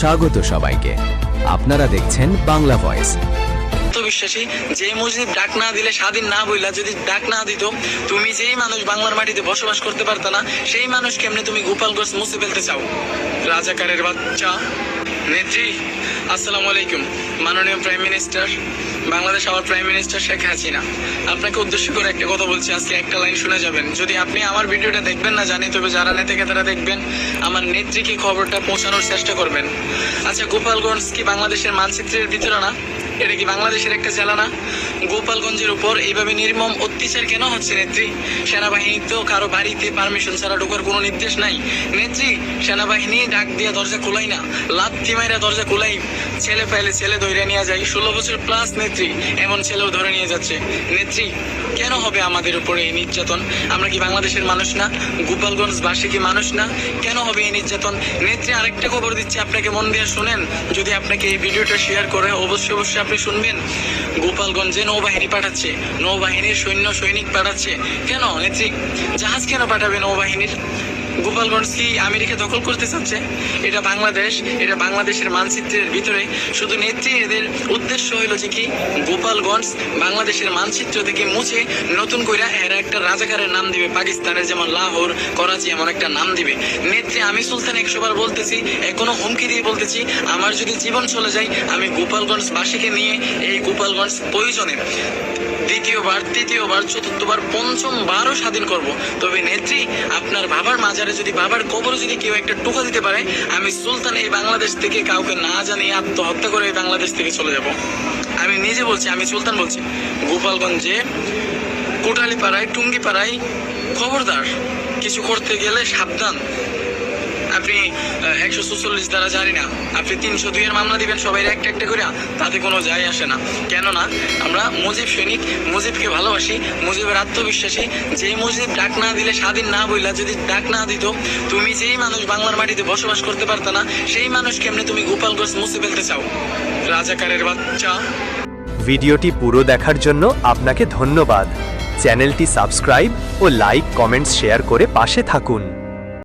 স্বাগত সবাইকে। আপনারা দেখছেন বাংলা ভয়েস। আত্মবিশ্বাসী যে মসজিদ ডাক না দিলে স্বাধীন না বইলা যদি ডাক না দিত, তুমি যেই মানুষ বাংলার মাটিতে বসবাস করতে পারত না, সেই মানুষ কেমনে তুমি গোপালগঞ্জ মুছে ফেলতে চাও? রাজাকারের বাচ্চা নেত্রী, আসসালামু আলাইকুম। মাননীয় প্রাইম মিনিস্টার বাংলাদেশ আমার প্রাইম মিনিস্টার শেখ হাসিনা। আপনাকে উদ্দেশ্য করে একটা কথা বলছি, আজকে একটা লাইন শুনে যাবেন। যদি আপনি আমার ভিডিওটা দেখবেন না, জানি, তবে যারা নেতাকে তারা দেখবেন, আমার নেত্রীকে খবরটা পৌঁছানোর চেষ্টা করবেন। আচ্ছা গোপালগঞ্জ কি বাংলাদেশের মানচিত্রের ভিতরে না? এটা কি বাংলাদেশের একটা জেলা না? গোপালগঞ্জের উপর এইভাবে নির্মম অত্যাচার কেন হচ্ছে, নেত্রী? সেনাবাহিনী তো কারও বাড়িতে পারমিশন ছাড়া ঢোকার কোনো নির্দেশ নাই। নেত্রী, সেনাবাহিনী ডাক দিয়া দরজা খোলাই না। লাথি মাইরা দরজা খোলাই। ছেলে পাইলে ছেলে ধরে নিয়ে যায়। ষোলো বছর প্লাস নেত্রী, এমন ছেলেও ধরে নিয়ে যাচ্ছে। নেত্রী, কেন হবে আমাদের উপরে এই নির্যাতন? আমরা কি বাংলাদেশের মানুষ না? গোপালগঞ্জ বাসী কি মানুষ না? কেন হবে এই নির্যাতন? নেত্রী, আরেকটা খবর দিচ্ছে আপনাকে মন দিয়ে শুনেন। যদি আপনাকে এই ভিডিওটা শেয়ার করে, অবশ্যই অবশ্যই আপনি শুনবেন। গোপালগঞ্জে নৌবাহিনী পাঠাচ্ছে, নৌবাহিনীর সৈন্য সৈনিক পাঠাচ্ছে। কেন নেত্রী? জাহাজ কেন পাঠাবে নৌবাহিনীর? গোপালগঞ্জ কি আমেরিকা দখল করতে চাচ্ছে? এটা বাংলাদেশ, এটা বাংলাদেশের মানচিত্রের ভিতরে। শুধু নেত্রী এদের উদ্দেশ্য হইল যে কি, গোপালগঞ্জ বাংলাদেশের মানচিত্র থেকে মুছে নতুন করে এরা একটা রাজাকারের নাম দিবে। পাকিস্তানের যেমন লাহোর, করাচি এমন একটা নাম দিবে। নেত্রী আমি সুলতান একশো বার বলতেছি, এখনও হুমকি দিয়ে বলতেছি, আমার যদি জীবন চলে যায়, আমি গোপালগঞ্জ বাসীকে নিয়ে এই গোপালগঞ্জ প্রয়োজনে দ্বিতীয়বার, তৃতীয়বার, চতুর্থবার, পঞ্চমবারও স্বাধীন করব। তবে নেত্রী, আপনার বাবার মাজারে যদি বাবার কবরে যদি কেউ একটা টোকা দিতে পারে, আমি সুলতান এই বাংলাদেশ থেকে কাউকে না জানিয়ে আত্মহত্যা করে এই বাংলাদেশ থেকে চলে যাব। আমি নিজে বলছি, আমি সুলতান বলছি, গোপালগঞ্জে কোটালি পাড়ায় টুঙ্গি পাড়ায় খবরদার কিছু করতে গেলে সাবধান। আপনি একশো চুচল্লিশ দ্বারা জানি না। আপনি তিনশো দুইয়ের মামলা দিবেন, সবাই একটা একটা করে, তাতে কোনো যায় আসে না। কেননা, আমরা মুজিব সৈনিক, মুজিবকে ভালোবাসি, মুজিবের আত্মবিশ্বাসী। যেই মুজিব ডাক না দিলে স্বাধীন না বইলা যদি ডাক না দিত, তুমি যেই মানুষ বাংলার মাটিতে বসবাস করতে পারত না, সেই মানুষ কেমনে তুমি গোপালগঞ্জ মুছে ফেলতে চাও? রাজাকারের বাচ্চা। ভিডিওটি পুরো দেখার জন্য আপনাকে ধন্যবাদ। চ্যানেলটি সাবস্ক্রাইব ও লাইক, কমেন্টস, শেয়ার করে পাশে থাকুন।